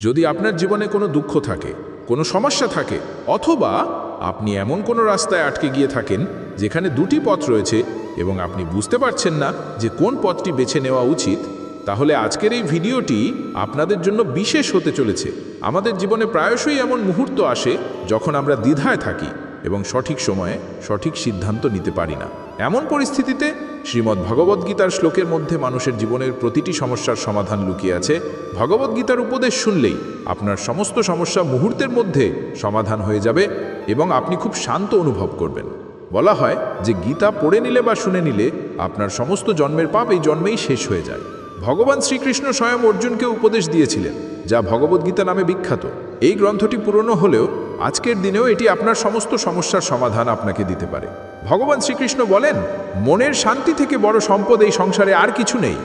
যদি আপনার জীবনে কোনো দুঃখ থাকে, কোনো সমস্যা থাকে, অথবা আপনি এমন কোনো রাস্তায় আটকে গিয়ে থাকেন যেখানে দুটি পথ রয়েছে এবং আপনি বুঝতে পারছেন না যে কোন পথটি বেছে নেওয়া উচিত, তাহলে আজকের এই ভিডিওটি আপনাদের জন্য বিশেষ হতে চলেছে। আমাদের জীবনে প্রায়শই এমন মুহূর্ত আসে যখন আমরা দ্বিধায় থাকি। এবং সঠিক সময়ে সঠিক সিদ্ধান্ত নিতে পারি না। এমন পরিস্থিতিতে শ্রীমদ্ ভগবদ্গীতার শ্লোকের মধ্যে মানুষের জীবনের প্রতিটি সমস্যার সমাধান লুকিয়ে আছে। ভগবদ্গীতার উপদেশ শুনলেই আপনার সমস্ত সমস্যা মুহূর্তের মধ্যে সমাধান হয়ে যাবে এবং আপনি খুব শান্ত অনুভব করবেন। বলা হয় যে গীতা পড়ে নিলে বা শুনে নিলে আপনার সমস্ত জন্মের পাপ এই জন্মেই শেষ হয়ে যায়। ভগবান শ্রীকৃষ্ণ স্বয়ং অর্জুনকে উপদেশ দিয়েছিলেন, যা ভগবদ্গীতা নামে বিখ্যাত। এই গ্রন্থটি পুরনো হলেও আজকের দিনেও এটি আপনার সমস্ত সমস্যার সমাধান আপনাকে দিতে পারে। ভগবান শ্রীকৃষ্ণ বলেন, মনের শান্তি থেকে বড় সম্পদ এই সংসারে আর কিছু নেই।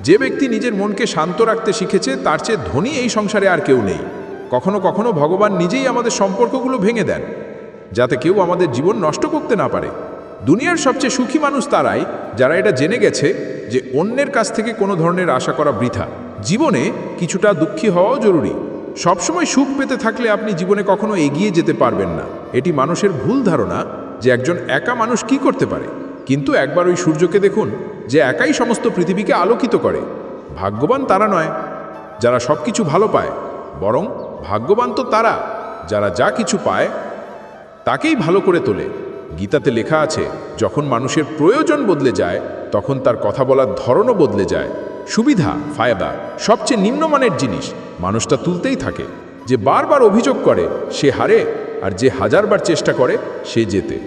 যে ব্যক্তি নিজের মনকে শান্ত রাখতে শিখেছে, তার চেয়ে ধনী এই সংসারে আর কেউ নেই। কখনো কখনো ভগবান নিজেই আমাদের সম্পর্কগুলো ভেঙে দেন, যাতে কেউ আমাদের জীবন নষ্ট করতে না পারে। দুনিয়ার সবচেয়ে সুখী মানুষ তারাই, যারা এটা জেনে গেছে যে অন্যের কাছ থেকে কোনো ধরনের আশা করা বৃথা। জীবনে কিছুটা দুঃখী হওয়াও জরুরি। সবসময় সুখ পেতে থাকলে আপনি জীবনে কখনো এগিয়ে যেতে পারবেন না। এটি মানুষের ভুল ধারণা যে একজন একা মানুষ কি করতে পারে। কিন্তু একবার ওই সূর্যকে দেখুন যে একাই সমস্ত পৃথিবীকে আলোকিত করে। ভাগ্যবান তারা নয়, যারা সব কিছু ভালো পায়। বরং ভাগ্যবান তো তারা, যারা যা কিছু পায়, তাকেই ভালো করে তোলে। গীতাতে লেখা আছে, যখন মানুষের প্রয়োজন বদলে যায়, তখন তার কথা বলার ধরনও বদলে যায়। সুবিধা, ফায়দা, সবচেয়ে নিম্নমানের জিনিস। মানুষটা তুলতেই থাকে। যে বারবার অভিযোগ করে, সে হারে, আর যে হাজারবার চেষ্টা করে, সে যেতে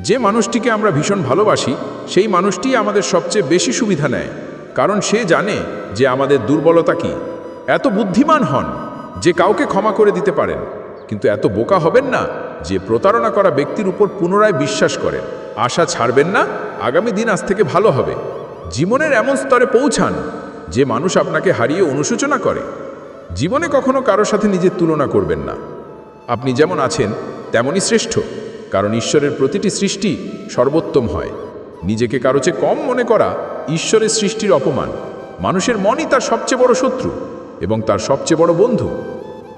যে মানুষটিকে আমরা ভীষণ ভালোবাসি, সেই মানুষটি আমাদের সবচেয়ে বেশি সুবিধা নেয়। কারণ সে জানে যে আমাদের দুর্বলতা কি। এত বুদ্ধিমান হন যে কাউকে ক্ষমা করে দিতে পারেন। কিন্তু এত বোকা হবেন না যে প্রতারণা করা ব্যক্তির উপর পুনরায় বিশ্বাস করেন। আশা ছাড়বেন না, আগামী দিন আজ থেকে ভালো হবে। জীবনের এমন স্তরে পৌঁছান যে মানুষ আপনাকে হারিয়ে অনুশোচনা করে। জীবনে কখনো কারোর সাথে নিজের তুলনা করবেন না। আপনি যেমন আছেন, তেমনই শ্রেষ্ঠ। কারণ ঈশ্বরের প্রতিটি সৃষ্টি সর্বোত্তম হয়। নিজেকে কারও চেয়ে কম মনে করা ঈশ্বরের সৃষ্টির অপমান। মানুষের মনই তার সবচেয়ে বড় শত্রু এবং তার সবচেয়ে বড় বন্ধু।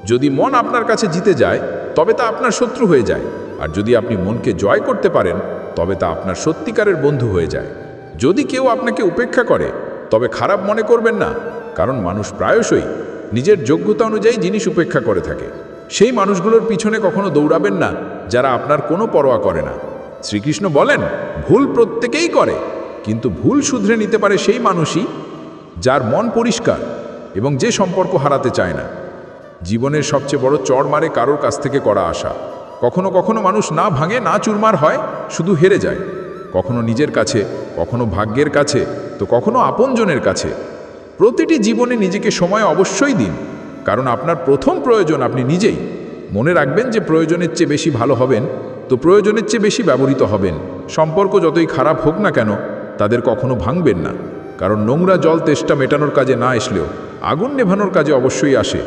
যদি মন আপনার কাছে জিতে যায়, তবে তা আপনার শত্রু হয়ে যায়। আর যদি আপনি মনকে জয় করতে পারেন, তবে তা আপনার সত্যিকারের বন্ধু হয়ে যায়। যদি কেউ আপনাকে উপেক্ষা করে, তবে খারাপ মনে করবেন না, কারণ মানুষ প্রায়শই নিজের যোগ্যতা অনুযায়ী জিনিস উপেক্ষা করে থাকে। সেই মানুষগুলোর পিছনে কখনো দৌড়াবেন না, যারা আপনার কোনো পরোয়া করে না। শ্রীকৃষ্ণ বলেন, ভুল প্রত্যেকেই করে, কিন্তু ভুল শুধরে নিতে পারে সেই মানুষই যার মন পরিষ্কার এবং যে সম্পর্ক হারাতে চায় না। জীবনের সবচেয়ে বড় চড় মারে কারোর কাছ থেকে করা আশা। কখনো কখনো মানুষ না ভাঙে, না চুরমার হয়, শুধু হেরে যায়। কখনো নিজের কাছে, কখনো ভাগ্যের কাছে, তো কখনো আপনজনের কাছে। প্রতিটি জীবনে নিজেকে সময় অবশ্যই দিন। কারণ আপনার প্রথম প্রয়োজন আপনি নিজেই। মনে রাখবেন যে প্রয়োজনের চেয়ে বেশি ভালো হবেন, তো প্রয়োজনের চেয়ে বেশি ব্যবহৃত হবেন। সম্পর্ক যতই খারাপ হোক না কেন, তাদের কখনো ভাঙবেন না। কারণ নোংরা জল তেষ্টা মেটানোর কাজে না আসলেও আগুন নেভানোর কাজে অবশ্যই আসে।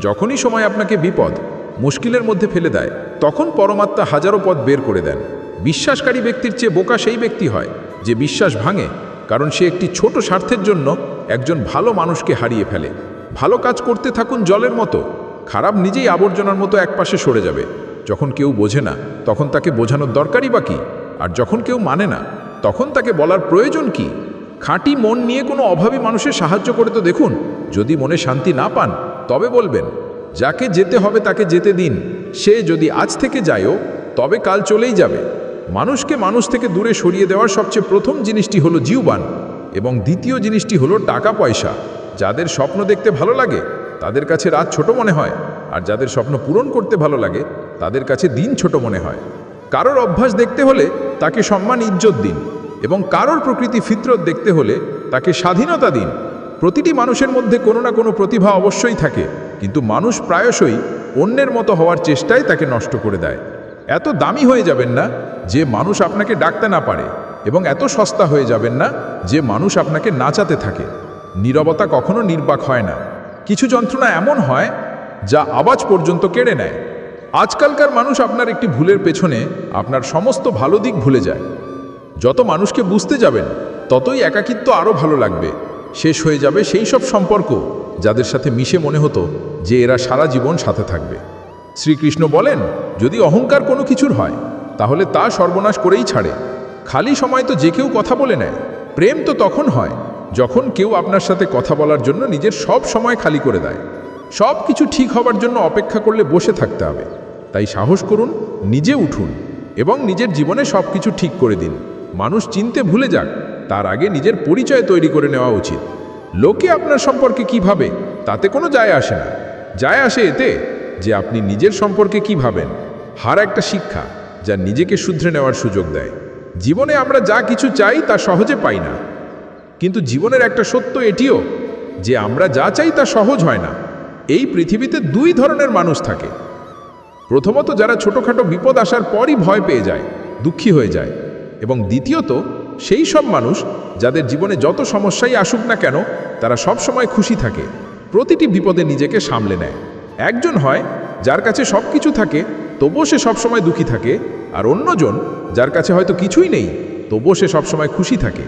যখনই সময় আপনাকে বিপদ, মুশকিলের মধ্যে ফেলে দেয়, তখন পরমাত্মা হাজারো পথ বের করে দেন। বিশ্বাসকারী ব্যক্তির চেয়ে বোকা সেই ব্যক্তি হয়, যে বিশ্বাস ভাঙে, কারণ সে একটি ছোট স্বার্থের জন্য একজন ভালো মানুষকে হারিয়ে ফেলে। ভালো কাজ করতে থাকুন জলের মতো। খারাপ নিজেই আবর্জনার মতো একপাশে সরে যাবে। যখন কেউ বোঝে না, তখন তাকে বোঝানোর দরকারই বা কী? আর যখন কেউ মানে না, তখন তাকে বলার প্রয়োজন কি? খাঁটি মন নিয়ে কোনো অভাবী মানুষের সাহায্য করে তো দেখুন। যদি মনে শান্তি না পান, তবে বলবেন, যাকে যেতে হবে তাকে যেতে দিন। সে যদি আজ থেকে যায়ও, তবে কাল চলেই যাবে। মানুষকে মানুষ থেকে দূরে সরিয়ে দেওয়ার সবচেয়ে প্রথম জিনিসটি হলো জীববান এবং দ্বিতীয় জিনিসটি হলো টাকা পয়সা যাদের স্বপ্ন দেখতে ভালো লাগে, তাদের কাছে রাত ছোট মনে হয়। আর যাদের স্বপ্ন পূরণ করতে ভালো লাগে, তাদের কাছে দিন ছোট মনে হয়। কারোর অভ্যাস দেখতে হলে তাকে সম্মান ইজ্জত দিন এবং কারোর প্রকৃতি ফিতরত দেখতে হলে তাকে স্বাধীনতা দিন। প্রতিটি মানুষের মধ্যে কোনো না কোনো প্রতিভা অবশ্যই থাকে, কিন্তু মানুষ প্রায়শই অন্যের মতো হওয়ার চেষ্টায় তাকে নষ্ট করে দেয়। এত দামি হয়ে যাবেন না যে মানুষ আপনাকে ডাকতে না পারে। এবং এত সস্তা হয়ে যাবেন না যে মানুষ আপনাকে নাচাতে থাকে। নীরবতা কখনো নির্বাক হয় না। কিছু যন্ত্রণা এমন হয় যা আওয়াজ পর্যন্ত কেড়ে নেয়। আজকালকার মানুষ আপনার একটি ভুলের পেছনে আপনার সমস্ত ভালো দিক ভুলে যায়। যত মানুষকে বুঝতে যাবেন, ততই একাকিত্ব আরও ভালো লাগবে। শেষ হয়ে যাবে সেই সব সম্পর্ক যাদের সাথে মিশে মনে হতো যে এরা সারা জীবন সাথে থাকবে। শ্রীকৃষ্ণ বলেন, যদি অহংকার কোনো কিছুর হয়, তাহলে তা সর্বনাশ করেই ছাড়ে। খালি সময় তো যে কেউ কথা বলে নেয়। প্রেম তো তখন হয়, যখন কেউ আপনার সাথে কথা বলার জন্য নিজের সব সময় খালি করে দেয়। সব কিছু ঠিক হবার জন্য অপেক্ষা করলে বসে থাকতে হবে। তাই সাহস করুন, নিজে উঠুন এবং নিজের জীবনে সব কিছু ঠিক করে দিন। মানুষ চিনতে ভুলে যাক, তার আগে নিজের পরিচয় তৈরি করে নেওয়া উচিত। লোকে আপনার সম্পর্কে কি ভাবে, তাতে কোনো যায় আসে না। যায় আসে এতে যে আপনি নিজের সম্পর্কে কি ভাবেন। হার একটা শিক্ষা যা নিজেকে শুধরে নেওয়ার সুযোগ দেয়। জীবনে আমরা যা কিছু চাই তা সহজে পাই না। কিন্তু জীবনের একটা সত্য এটিও, যে আমরা যা চাই তা সহজ হয় না। এই পৃথিবীতে দুই ধরনের মানুষ থাকে। প্রথমত যারা ছোটোখাটো বিপদ আসার পরই ভয় পেয়ে যায়, দুঃখী হয়ে যায়। এবং দ্বিতীয়ত, সেই সব মানুষ যাদের জীবনে যত সমস্যাই আসুক না কেন, তারা সব সময় খুশি থাকে, প্রতিটি বিপদে নিজেকে সামলে নেয়। একজন হয় যার কাছে সব কিছু থাকে, তবুও সে সবসময় দুঃখী থাকে আর অন্যজন, যার কাছে হয়তো কিছুই নেই, তবুও সে সবসময় খুশি থাকে।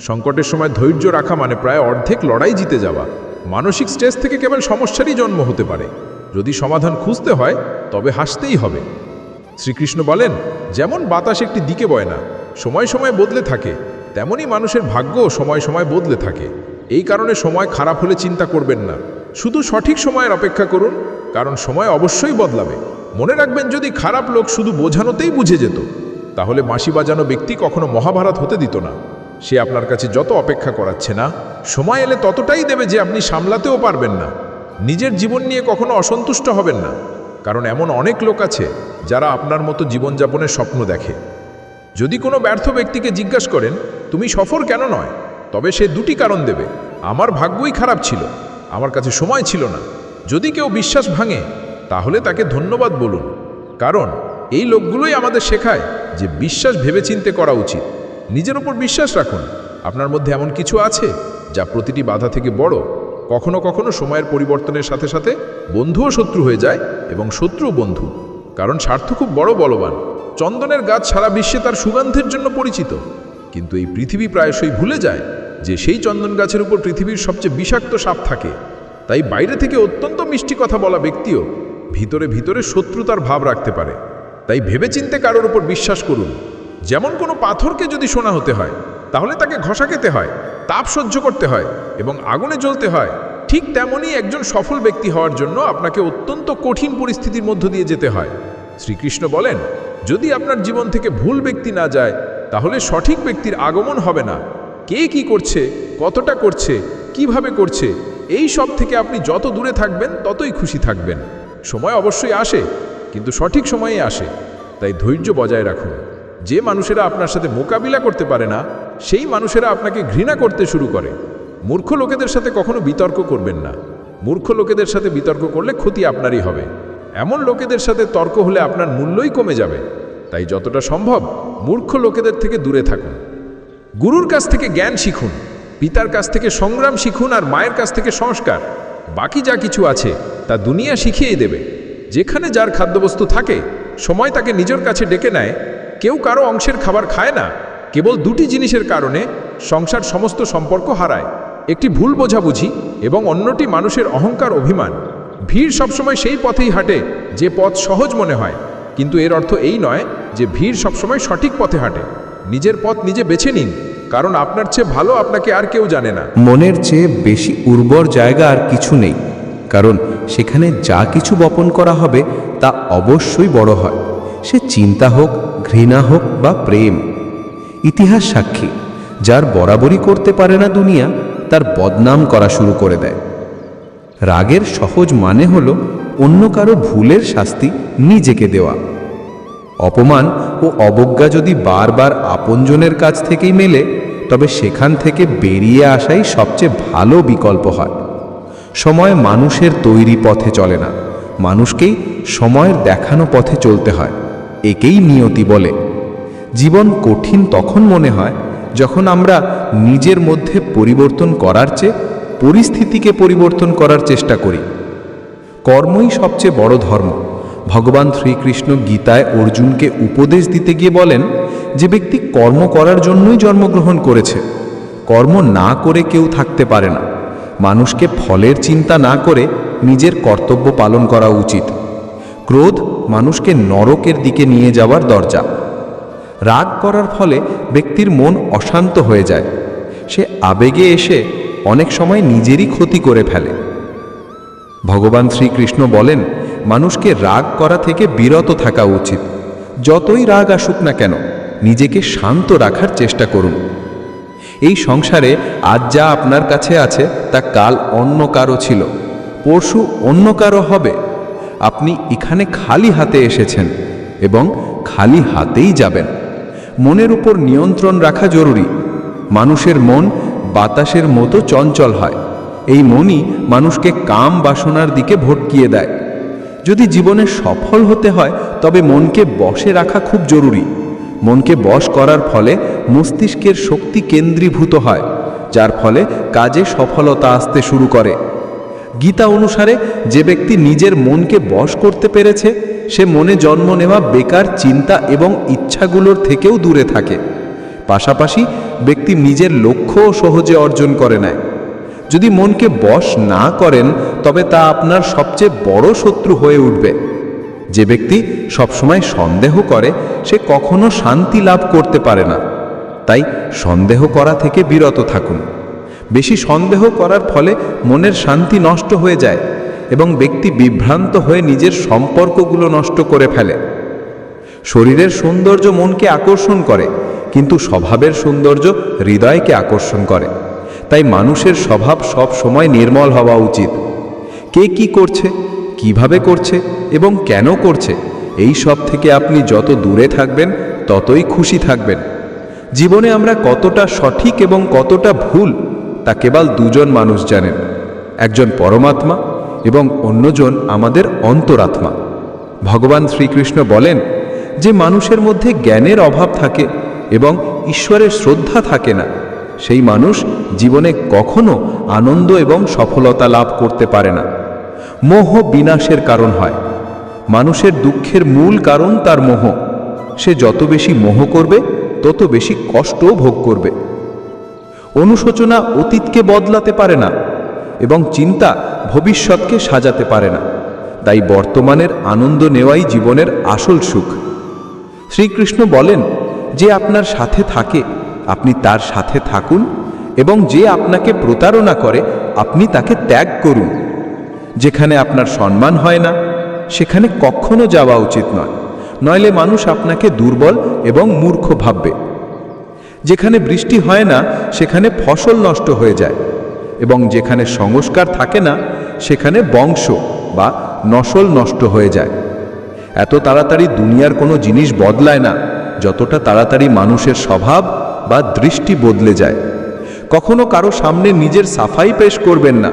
সংকটের সময় ধৈর্য রাখা মানে প্রায় অর্ধেক লড়াই জিতে যাওয়া। মানসিক স্ট্রেস থেকে কেবল সমস্যারই জন্ম হতে পারে। যদি সমাধান খুঁজতে হয়, তবে হাসতেই হবে। শ্রীকৃষ্ণ বলেন, যেমন বাতাস একটি দিকে বয় না, সময় সময় বদলে থাকে তেমনই মানুষের ভাগ্যও সময় সময় বদলে থাকে। এই কারণে সময় খারাপ হলে চিন্তা করবেন না। শুধু সঠিক সময়ের অপেক্ষা করুন, কারণ সময় অবশ্যই বদলাবে। মনে রাখবেন যদি খারাপ লোক শুধু বোঝানোতেই বুঝে যেত, তাহলে মাসি বাজানো ব্যক্তি কখনো মহাভারত হতে দিত না। সে আপনার কাছে যত অপেক্ষা করাচ্ছে না, সময় এলে ততটাই দেবে যে আপনি সামলাতেও পারবেন না। নিজের জীবন নিয়ে কখনো অসন্তুষ্ট হবেন না, কারণ এমন অনেক লোক আছে যারা আপনার মতো জীবনযাপনের স্বপ্ন দেখে। যদি কোনো ব্যর্থ ব্যক্তিকে জিজ্ঞাসা করেন, তুমি সফর কেন নয়? তবে সে দুটি কারণ দেবে। আমার ভাগ্যই খারাপ ছিল, আমার কাছে সময় ছিল না। যদি কেউ বিশ্বাস ভাঙে তাহলে তাকে ধন্যবাদ বলুন। কারণ এই লোকগুলোই আমাদের শেখায় যে বিশ্বাস ভেবেচিন্তে করা উচিত। নিজের উপর বিশ্বাস রাখুন। আপনার মধ্যে এমন কিছু আছে যা প্রতিটি বাধা থেকে বড়। কখনো কখনো সময়ের পরিবর্তনের সাথে সাথে বন্ধুও শত্রু হয়ে যায় এবং শত্রু বন্ধু। কারণ স্বার্থ খুব বড় বলবান। চন্দনের গাছ সারা বিশ্বে তার সুগন্ধের জন্য পরিচিত। কিন্তু এই পৃথিবী প্রায়শই ভুলে যায় যে সেই চন্দন গাছের উপর পৃথিবীর সবচেয়ে বিষাক্ত সাপ থাকে। তাই বাইরে থেকে অত্যন্ত মিষ্টি কথা বলা ব্যক্তিও ভিতরে ভিতরে শত্রুতার ভাব রাখতে পারে। তাই ভেবেচিন্তে কারোর উপর বিশ্বাস করুন। যেমন কোনো পাথরকে যদি শোনা হতে হয়, তাহলে তাকে ঘষা খেতে হয়, তাপ সহ্য করতে হয় এবং আগুনে জ্বলতে হয়। ঠিক তেমনই একজন সফল ব্যক্তি হওয়ার জন্য আপনাকে অত্যন্ত কঠিন পরিস্থিতির মধ্য দিয়ে যেতে হয়। শ্রীকৃষ্ণ বলেন, যদি আপনার জীবন থেকে ভুল ব্যক্তি না যায়, তাহলে সঠিক ব্যক্তির আগমন হবে না। কে কি করছে, কতটা করছে, কীভাবে করছে, এই সব থেকে আপনি যত দূরে থাকবেন, ততই খুশি থাকবেন। সময় অবশ্যই আসে, কিন্তু সঠিক সময়ে আসে। তাই ধৈর্য বজায় রাখুন। যে মানুষেরা আপনার সাথে মোকাবিলা করতে পারে না, সেই মানুষেরা আপনাকে ঘৃণা করতে শুরু করে। মূর্খ লোকেদের সাথে কখনো বিতর্ক করবেন না। মূর্খ লোকেদের সাথে বিতর্ক করলে ক্ষতি আপনারই হবে। এমন লোকেদের সাথে তর্ক হলে আপনার মূল্যই কমে যাবে। তাই যতটা সম্ভব মূর্খ লোকেদের থেকে দূরে থাকুন। গুরুর কাছ থেকে জ্ঞান শিখুন। পিতার কাছ থেকে সংগ্রাম শিখুন আর মায়ের কাছ থেকে সংস্কার। বাকি যা কিছু আছে, তা দুনিয়া শিখিয়েই দেবে। যেখানে যার খাদ্যবস্তু থাকে, সময় তাকে নিজের কাছে ডেকে নেয়। কেউ কারও অংশের খাবার খায় না, কেবল দুটি জিনিসের কারণে সংসার সমস্ত সম্পর্ক হারায়। একটি ভুল বোঝাবুঝি এবং অন্যটি মানুষের অহংকার অভিমান। ভিড় সবসময় সেই পথেই হাঁটে, যে পথ সহজ মনে হয়। কিন্তু এর অর্থ এই নয় যে ভিড় সবসময় সঠিক পথে হাঁটে। নিজের পথ নিজে বেছে নিন। কারণ আপনার চেয়ে ভালো আপনাকে আর কেউ জানে না। মনের চেয়ে বেশি উর্বর জায়গা আর কিছু নেই, কারণ সেখানে যা কিছু বপন করা হবে তা অবশ্যই বড় হয়। সে চিন্তা হোক, ঘৃণা হোক বা প্রেম। ইতিহাস সাক্ষী, যার বরাবরই করতে পারে না দুনিয়া, তার বদনাম করা শুরু করে দেয়। রাগের সহজ মানে হল অন্য কারও ভুলের শাস্তি নিজেকে দেওয়া। অপমান ও অবজ্ঞা যদি বারবার আপনজনের কাছ থেকেই মেলে তবে সেখান থেকে বেরিয়ে আসাই সবচেয়ে ভালো বিকল্প হয়। সময় মানুষের তৈরি পথে চলে না। মানুষকেই সময়ের দেখানো পথে চলতে হয়। একেই নিয়তি বলে। জীবন কঠিন তখন মনে হয় যখন আমরা নিজের মধ্যে পরিবর্তন করার চেয়ে পরিস্থিতিকে পরিবর্তন করার চেষ্টা করি। কর্মই সবচেয়ে বড় ধর্ম। ভগবান শ্রীকৃষ্ণ গীতায় অর্জুনকে উপদেশ দিতে গিয়ে বলেন যে ব্যক্তি কর্ম করার জন্যই জন্মগ্রহণ করেছে, কর্ম না করে কেউ থাকতে পারে না। মানুষকে ফলের চিন্তা না করে নিজের কর্তব্য পালন করা উচিত। ক্রোধ মানুষকে নরকের দিকে নিয়ে যাওয়ার দরজা। রাগ করার ফলে ব্যক্তির মন অশান্ত হয়ে যায়। সে আবেগে এসে অনেক সময় নিজেরই ক্ষতি করে ফেলে। ভগবান শ্রীকৃষ্ণ বলেন, মানুষকে রাগ করা থেকে বিরত থাকা উচিত। যতই রাগ আসুক না কেন নিজেকে শান্ত রাখার চেষ্টা করুন। এই সংসারে আজ যা আপনার কাছে আছে, তা কাল অন্য কারও ছিল, পরশু অন্য কারও হবে। আপনি এখানে খালি হাতে এসেছেন এবং খালি হাতেই যাবেন। মনের উপর নিয়ন্ত্রণ রাখা জরুরি। মানুষের মন বাতাসের মতো চঞ্চল হয়। এই মনই মানুষকে কাম বাসনার দিকে ভটকিয়ে দেয়। যদি জীবনে সফল হতে হয়, তবে মনকে বশে রাখা খুব জরুরি। মনকে বশ করার ফলে মস্তিষ্কের শক্তি কেন্দ্রীভূত হয়, যার ফলে কাজে সফলতা আসতে শুরু করে। গীতা অনুসারে যে ব্যক্তি নিজের মনকে বশ করতে পেরেছে, সে মনে জন্ম নেওয়া বেকার চিন্তা এবং ইচ্ছাগুলোর থেকেও দূরে থাকে। পাশাপাশি ব্যক্তি নিজের লক্ষ্যও সহজে অর্জন করে নেয়। যদি মনকে বশ না করেন, তবে তা আপনার সবচেয়ে বড় শত্রু হয়ে উঠবে। যে ব্যক্তি সবসময় সন্দেহ করে, সে কখনো শান্তি লাভ করতে পারে না। তাই সন্দেহ করা থেকে বিরত থাকুন। বেশি সন্দেহ করার ফলে মনের শান্তি নষ্ট হয়ে যায় এবং ব্যক্তি বিভ্রান্ত হয়ে নিজের সম্পর্কগুলো নষ্ট করে ফেলে। শরীরের সৌন্দর্য মনকে আকর্ষণ করে, কিন্তু স্বভাবের সৌন্দর্য হৃদয়কে আকর্ষণ করে। তাই মানুষের স্বভাব সব সময় নির্মল হওয়া উচিত। কে কি করছে? কীভাবে করছে এবং কেন করছে, এই সব থেকে আপনি যত দূরে থাকবেন, ততই খুশি থাকবেন। জীবনে আমরা কতটা সঠিক এবং কতটা ভুল, তা কেবল দুজন মানুষ জানেন। একজন পরমাত্মা এবং অন্যজন আমাদের অন্তরাত্মা। ভগবান শ্রীকৃষ্ণ বলেন যে মানুষের মধ্যে জ্ঞানের অভাব থাকে এবং ঈশ্বরের শ্রদ্ধা থাকে না, সেই মানুষ জীবনে কখনো আনন্দ এবং সফলতা লাভ করতে পারে না। মোহ বিনাশের কারণ হয়। মানুষের দুঃখের মূল কারণ তার মোহ। সে যত বেশি মোহ করবে, তত বেশি কষ্ট ভোগ করবে। অনুশোচনা অতীতকে বদলাতে পারে না এবং চিন্তা ভবিষ্যৎকে সাজাতে পারে না। তাই বর্তমানের আনন্দ নেওয়াই জীবনের আসল সুখ। শ্রীকৃষ্ণ বলেন, যে আপনার সাথে থাকে, আপনি তার সাথে থাকুন এবং যে আপনাকে প্রতারণা করে, আপনি তাকে ত্যাগ করুন। যেখানে আপনার সম্মান হয় না, সেখানে কখনো যাওয়া উচিত নয়। নইলে মানুষ আপনাকে দুর্বল এবং মূর্খ ভাববে। যেখানে বৃষ্টি হয় না, সেখানে ফসল নষ্ট হয়ে যায়। এবং যেখানে সংস্কার থাকে না, সেখানে বংশ বা নসল নষ্ট হয়ে যায়। এত তাড়াতাড়ি দুনিয়ার কোনো জিনিস বদলায় না, যতটা তাড়াতাড়ি মানুষের স্বভাব বা দৃষ্টি বদলে যায়। কখনো কারও সামনে নিজের সাফাই পেশ করবেন না,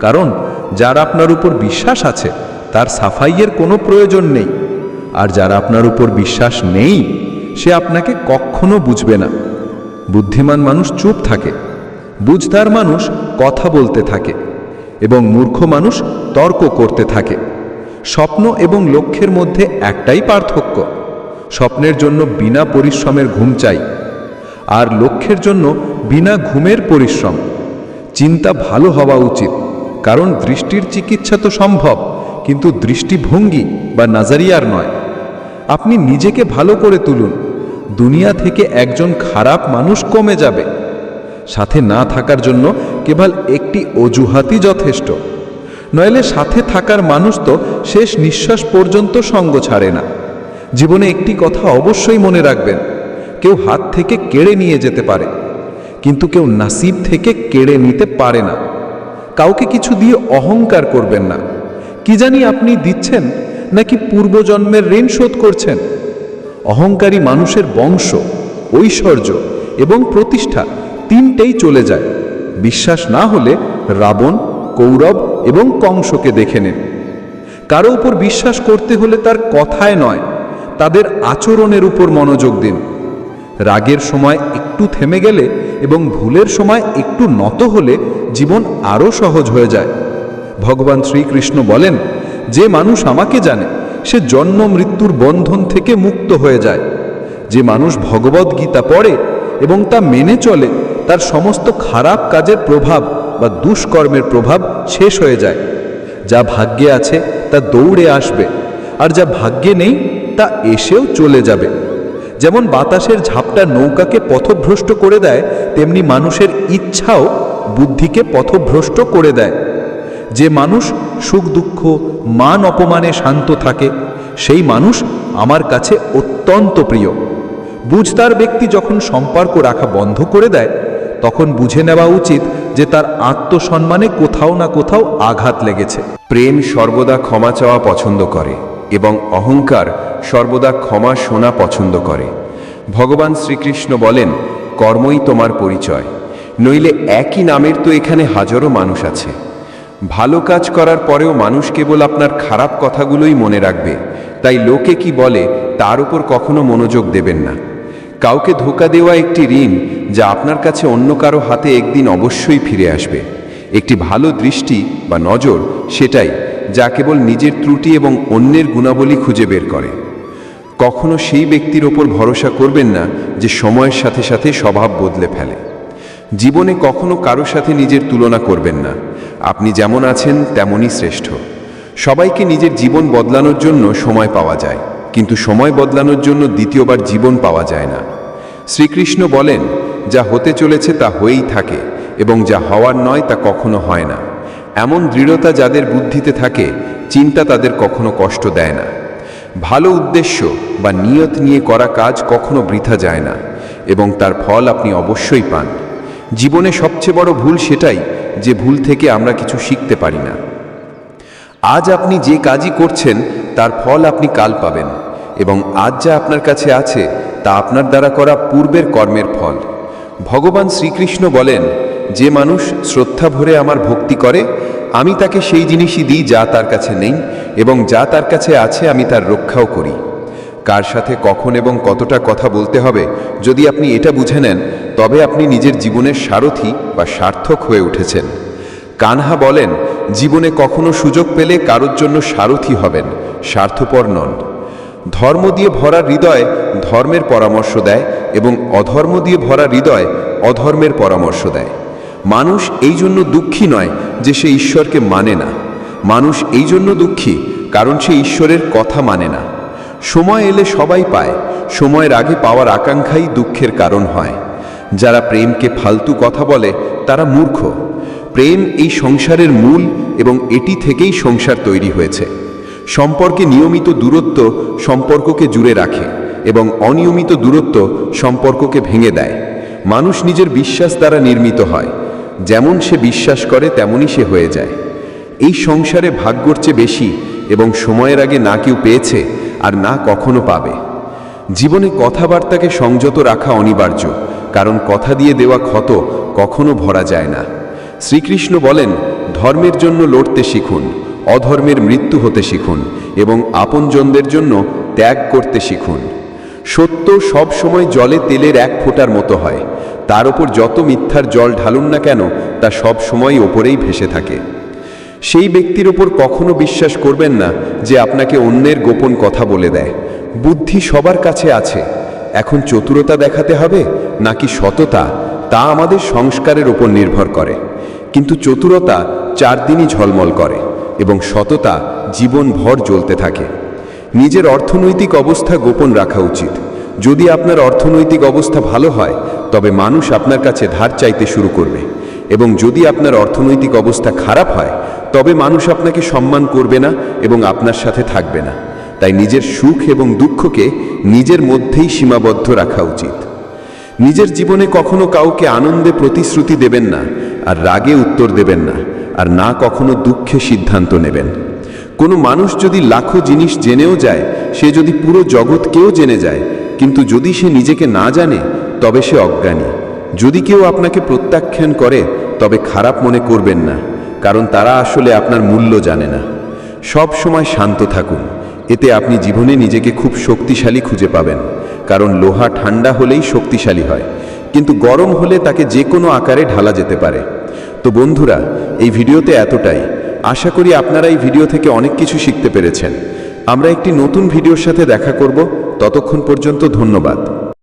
কারণ যার আপনার উপর বিশ্বাস আছে, তার সাফাইয়ের কোনো প্রয়োজন নেই। আর যার আপনার উপর বিশ্বাস নেই, সে আপনাকে কখনো বুঝবে না। বুদ্ধিমান মানুষ চুপ থাকে, বুঝদার মানুষ কথা বলতে থাকে, এবং মূর্খ মানুষ তর্ক করতে থাকে। স্বপ্ন এবং লক্ষ্যের মধ্যে একটাই পার্থক্য, স্বপ্নের জন্য বিনা পরিশ্রমের ঘুম চাই, আর লক্ষ্যের জন্য বিনা ঘুমের পরিশ্রম। চিন্তা ভালো হওয়া উচিত। কারণ দৃষ্টির চিকিৎসা তো সম্ভব, কিন্তু দৃষ্টিভঙ্গি বা নাজারিয়ার নয়। আপনি নিজেকে ভালো করে তুলুন। দুনিয়া থেকে একজন খারাপ মানুষ কমে যাবে। সাথে না থাকার জন্য কেবল একটি অজুহাতই যথেষ্ট। নইলে সাথে থাকার মানুষ তো শেষ নিঃশ্বাস পর্যন্ত সঙ্গ ছাড়ে না। জীবনে একটি কথা অবশ্যই মনে রাখবেন, কেউ হাত থেকে কেড়ে নিয়ে যেতে পারে, কিন্তু কেউ নাসিব থেকে কেড়ে নিতে পারে না। কাউকে কিছু দিয়ে অহংকার করবেন না। কি জানি আপনি দিচ্ছেন, নাকি পূর্বজন্মের ঋণ শোধ করছেন? অহংকারী মানুষের বংশ, ঐশ্বর্য এবং প্রতিষ্ঠা তিনটেই চলে যায়। বিশ্বাস না হলে রাবণ, কৌরব এবং কংসকে দেখে নেন। কারও উপর বিশ্বাস করতে হলে তার কথায় নয়, তাদের আচরণের উপর মনোযোগ দিন। রাগের সময় একটু থেমে গেলে এবং ভুলের সময় একটু নত হলে জীবন আরও সহজ হয়ে যায়। ভগবান শ্রীকৃষ্ণ বলেন, যে মানুষ আমাকে জানে, সে জন্ম মৃত্যুর বন্ধন থেকে মুক্ত হয়ে যায়। যে মানুষ ভগবদ গীতা পড়ে এবং তা মেনে চলে, তার সমস্ত খারাপ কাজের প্রভাব বা দুষ্কর্মের প্রভাব শেষ হয়ে যায়। যা ভাগ্যে আছে, তা দৌড়ে আসবে। আর যা ভাগ্যে নেই, তা এসেও চলে যাবে। যেমন বাতাসের ঝাপটা নৌকাকে পথভ্রষ্ট করে দেয়, তেমনি মানুষের ইচ্ছাও বুদ্ধিকে পথভ্রষ্ট করে দেয়। যে মানুষ সুখ দুঃখ, মান অপমানে শান্ত থাকে, সেই মানুষ আমার কাছে অত্যন্ত প্রিয়। বুঝতার ব্যক্তি যখন সম্পর্ক রাখা বন্ধ করে দেয়, তখন বুঝে নেওয়া উচিত যে তার আত্মসম্মানে কোথাও না কোথাও আঘাত লেগেছে। প্রেম সর্বদা ক্ষমা চাওয়া পছন্দ করে এবং অহংকার সর্বদা ক্ষমা শোনা পছন্দ করে। ভগবান শ্রীকৃষ্ণ বলেন, কর্মই তোমার পরিচয়। নইলে একই নামের তো এখানে হাজারো মানুষ আছে। ভালো কাজ করার পরেও মানুষ কেবল আপনার খারাপ কথাগুলোই মনে রাখবে। তাই লোকে কি বলে, তার উপর কখনো মনোযোগ দেবেন না। কাউকে ধোকা দেওয়া একটি ঋণ, যা আপনার কাছে অন্য কারও হাতে একদিন অবশ্যই ফিরে আসবে। একটি ভালো দৃষ্টি বা নজর, সেটাই যা কেবল নিজের ত্রুটি এবং অন্যের গুণাবলী খুঁজে বের করে। কখনো সেই ব্যক্তির ওপর ভরসা করবেন না যে সময়ের সাথে সাথে স্বভাব বদলে ফেলে। জীবনে কখনো কারও সাথে নিজের তুলনা করবেন না। আপনি যেমন আছেন, তেমনই শ্রেষ্ঠ। সবাইকে নিজের জীবন বদলানোর জন্য সময় পাওয়া যায়, কিন্তু সময় বদলানোর জন্য দ্বিতীয়বার জীবন পাওয়া যায় না। শ্রীকৃষ্ণ বলেন, যা হতে চলেছে তা হয়েই থাকে, এবং যা হওয়ার নয় তা কখনো হয় না। এমন দৃঢ়তা যাদের বুদ্ধিতে থাকে, চিন্তা তাদের কখনো কষ্ট দেয় না। ভালো উদ্দেশ্য বা নিয়ত নিয়ে করা কাজ কখনো বৃথা যায় না, এবং তার ফল আপনি অবশ্যই পান। জীবনে সবচেয়ে বড় ভুল সেটাই যে ভুল থেকে আমরা কিছু শিখতে পারি না। আজ আপনি যে কাজই করছেন, তার ফল আপনি কাল পাবেন এবং আজ যা আপনার কাছে আছে, তা আপনার দ্বারা করা পূর্বের কর্মের ফল। ভগবান শ্রীকৃষ্ণ বলেন, যে মানুষ শ্রদ্ধা ভরে আমার ভক্তি করে, আমি তাকে সেই জিনিসই দিই যা তার কাছে নেই এবং যা তার কাছে আছে আমি তার রক্ষাও করি। কার সাথে কখন এবং কতটা কথা বলতে হবে, যদি আপনি এটা বুঝে নেন তবে আপনি নিজের জীবনের সারথি বা সার্থক হয়ে উঠেছেন। কানহা বলেন, জীবনে কখনো সুযোগ পেলে কারোর জন্য সারথি হবেন, স্বার্থপর নন। ধর্ম দিয়ে ভরা হৃদয় ধর্মের পরামর্শ দেয় এবং অধর্ম দিয়ে ভরা হৃদয় অধর্মের পরামর্শ দেয়। মানুষ এই জন্য দুঃখী নয় যে সে ঈশ্বরকে মানে না। মানুষ এই জন্য দুঃখী কারণ সে ঈশ্বরের কথা মানে না। সময় এলে সবাই পায়, সময়ের আগে পাওয়ার আকাঙ্ক্ষাই দুঃখের কারণ হয়। যারা প্রেমকে ফালতু কথা বলে, তারা মূর্খ। প্রেম এই সংসারের মূল এবং এটি থেকেই সংসার তৈরি হয়েছে। সম্পর্কে নিয়মিত দূরত্ব সম্পর্ককে জুড়ে রাখে এবং অনিয়মিত দূরত্ব সম্পর্ককে ভেঙে দেয়। মানুষ নিজের বিশ্বাস দ্বারা নির্মিত হয়। যেমন সে বিশ্বাস করে, তেমনই সে হয়ে যায়। এই সংসারে ভাগ্যর চেয়ে বেশি এবং সময়ের আগে না কেউ পেয়েছে আর না কখনো পাবে। জীবনে কথাবার্তাকে সংযত রাখা অনিবার্য। কারণ কথা দিয়ে দেওয়া ক্ষত কখনো ভরা যায় না। শ্রীকৃষ্ণ বলেন, ধর্মের জন্য লড়তে শিখুন, অধর্মের মৃত্যু হতে শিখুন এবং আপনজনদের জন্য ত্যাগ করতে শিখুন। সত্য সব সময় জলে তেলের এক ফোঁটার মতো হয়। তার ওপর যত মিথ্যার জল ঢালুন না কেন, তা সব সময় ওপরেই ভেসে থাকে। সেই ব্যক্তির ওপর কখনো বিশ্বাস করবেন না যে আপনাকে অন্যের গোপন কথা বলে দেয়। বুদ্ধি সবার কাছে আছে। এখন চতুরতা দেখাতে হবে নাকি সততা, তা আমাদের সংস্কারের ওপর নির্ভর করে। কিন্তু চতুরতা চার দিনই ঝলমল করে এবং সততা জীবনভর জ্বলতে থাকে। নিজের অর্থনৈতিক অবস্থা গোপন রাখা উচিত। যদি আপনার অর্থনৈতিক অবস্থা ভালো হয়, তবে মানুষ আপনার কাছে ধার চাইতে শুরু করবে। এবং যদি আপনার অর্থনৈতিক অবস্থা খারাপ হয়, তবে মানুষ আপনাকে সম্মান করবে না এবং আপনার সাথে থাকবে না। তাই নিজের সুখ এবং দুঃখকে নিজের মধ্যেই সীমাবদ্ধ রাখা উচিত। নিজের জীবনে কখনো কাউকে আনন্দে প্রতিশ্রুতি দেবেন না, আর রাগে উত্তর দেবেন না, আর না কখনো দুঃখে সিদ্ধান্ত নেবেন। কোনো মানুষ যদি লাখো জিনিস জেনেও যায়, সে যদি পুরো জগৎকেও জেনে যায়, কিন্তু যদি সে নিজেকে না জানে, তবে সে অজ্ঞানী। যদি কেউ আপনাকে প্রত্যাখ্যান করে, তবে খারাপ মনে করবেন না, কারণ তারা আসলে আপনার মূল্য জানে না। সব সময় শান্ত থাকুন। এতে আপনি জীবনে নিজেকে খুব শক্তিশালী খুঁজে পাবেন। কারণ লোহা ঠান্ডা হলেই শক্তিশালী হয়, কিন্তু গরম হলে তাকে যে কোনো আকারে ঢালা যেতে পারে। তো বন্ধুরা, এই ভিডিওতে এতটাই। আশা করি আপনারা এই ভিডিও থেকে অনেক কিছু শিখতে পেরেছেন। আমরা একটি নতুন ভিডিওর সাথে দেখা করব। ততক্ষণ পর্যন্ত ধন্যবাদ।